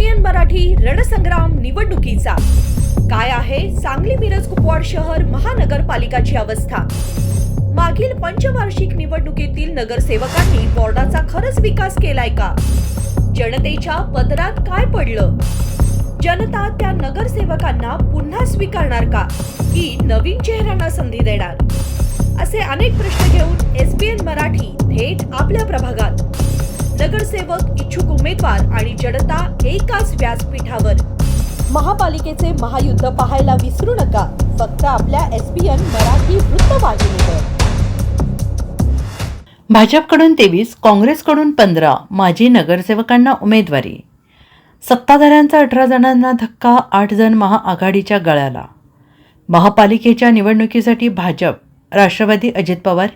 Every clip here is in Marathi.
मराठी रणसंग्राम निवडणुकीचा. काय आहे सांगली मिरज कुपवाड शहर महानगरपालिकाची अवस्था? मागील पंचवार्षिक निवडणुकीतील नगरसेवकांनी बॉर्डाचा खरंच विकास केलाय का? जनतेच्या पदरात काय पडलं? जनता त्या नगरसेवकांना पुन्हा स्वीकारणार का? की नवीन चेहऱ्यांना संधी देणार? असे अनेक प्रश्न घेऊन एस पी एन मराठी थेट आपल्या प्रभागात. नगरसेवक इच्छुक उमेदवार आणि जनता एकाच व्यासपीठावर. महापालिकेचे महायुद्ध पाहायला विसरू नका फक्त आपल्या एस पी एन मराठी वृत्तवाहिनीवर भाजपकडून तेवीस काँग्रेसकडून पंधरा माजी नगरसेवकांना उमेदवारी. सत्ताधाऱ्यांचा अठरा जणांना धक्का आठ जण महाआघाडीच्या गळ्याला. महापालिकेच्या निवडणुकीसाठी भाजप राष्ट्रवादी अजित पवार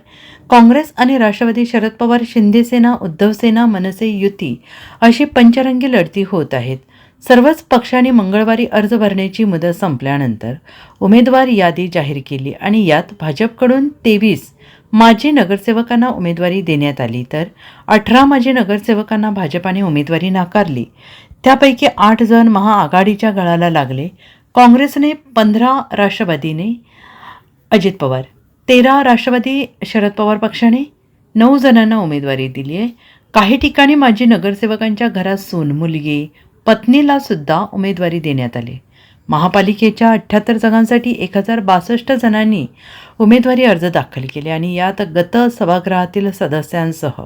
काँग्रेस आणि राष्ट्रवादी शरद पवार शिंदेसेना उद्धवसेना मनसे युती अशी पंचरंगी लढती होत आहेत. सर्वच पक्षांनी मंगळवारी अर्ज भरण्याची मुदत संपल्यानंतर उमेदवार यादी जाहीर केली आणि यात भाजपकडून तेवीस माजी नगरसेवकांना उमेदवारी देण्यात आली तर अठरा माजी नगरसेवकांना भाजपाने उमेदवारी नाकारली. त्यापैकी आठ जण महाआघाडीच्या गळाला लागले. काँग्रेसने पंधरा राष्ट्रवादीने अजित पवार तेरा राष्ट्रवादी शरद पवार पक्षाने नऊ जणांना उमेदवारी दिली आहे. काही ठिकाणी माजी नगरसेवकांच्या घरात सून मुलगी पत्नीला सुद्धा उमेदवारी देण्यात आली. महापालिकेच्या अठ्ठ्याहत्तर जागांसाठी एक हजार बासष्ट जणांनी उमेदवारी अर्ज दाखल केले आणि यात गत सभागृहातील सदस्यांसह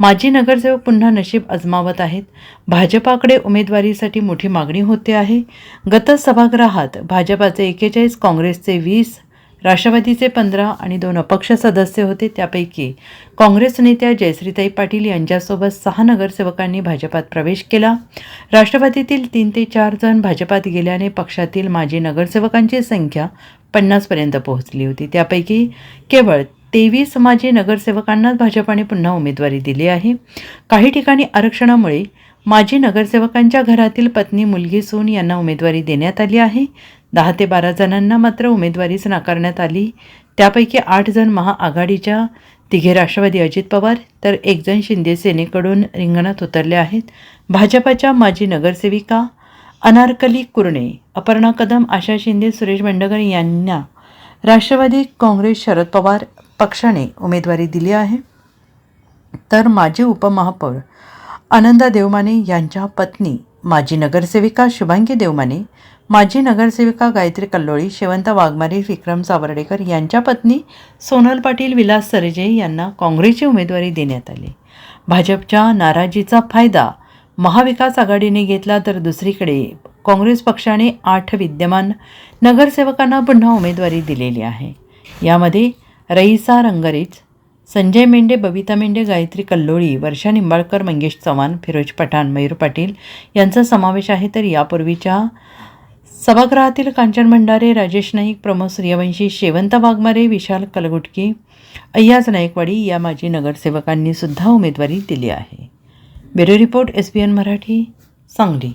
माजी नगरसेवक पुन्हा नशीब अजमावत आहेत. भाजपाकडे उमेदवारीसाठी मोठी मागणी होते आहे. गत सभागृहात भाजपाचे एकेचाळीस काँग्रेसचे वीस राष्ट्रवादीचे पंधरा आणि दोन अपक्ष सदस्य होते. त्यापैकी काँग्रेस नेत्या जयश्रीताई पाटील यांच्यासोबत सहा नगरसेवकांनी भाजपात प्रवेश केला. राष्ट्रवादीतील तीन ते चार जण भाजपात गेल्याने पक्षातील माजी नगरसेवकांची संख्या पन्नासपर्यंत पोहोचली होती. त्यापैकी केवळ तेवीस माजी नगरसेवकांनाच भाजपाने पुन्हा उमेदवारी दिली आहे. काही ठिकाणी आरक्षणामुळे माजी नगरसेवकांच्या घरातील पत्नी मुलगी सून यांना उमेदवारी देण्यात आली आहे. दहा ते बारा जणांना मात्र उमेदवारीच नाकारण्यात आली. त्यापैकी आठ जण महाआघाडीच्या तिघे राष्ट्रवादी अजित पवार तर एक जण शिंदे सेनेकडून रिंगणात उतरले आहेत. भाजपाच्या माजी नगरसेविका अनारकली कुरणे अपर्णा कदम आशा शिंदे सुरेश बंडगर यांना राष्ट्रवादी काँग्रेस शरद पवार पक्षाने उमेदवारी दिली आहे. तर माजी उपमहापौर आनंदा देवमाने यांच्या पत्नी माजी नगरसेविका शुभांगी देवमाने माजी नगरसेविका गायत्री कल्लोळी शेवंत वाघमारी विक्रम सावर्डेकर यांच्या पत्नी सोनल पाटील विलास सरजे यांना काँग्रेसची उमेदवारी देण्यात आली. भाजपच्या नाराजीचा फायदा महाविकास आघाडीने घेतला तर दुसरीकडे काँग्रेस पक्षाने आठ विद्यमान नगरसेवकांना पुन्हा उमेदवारी दिलेली आहे. यामध्ये रईसा रंगरेज संजय मेंढे बबिता मेंढे गायत्री कल्लोळी वर्षा निंबाळकर मंगेश चव्हाण फिरोज पठाण मयूर पाटील यांचा समावेश आहे. तर यापूर्वीच्या सभागृहातील कांचन भंडारे राजेश नाईक प्रमोद सूर्यवंशी शेवंत वाघमारे विशाल कलगुटकी अय्याज नाईकवाडी या माजी नगरसेवकांनी सुद्धा उमेदवारी दिली आहे. Bureau report S B N Marathi Sangli.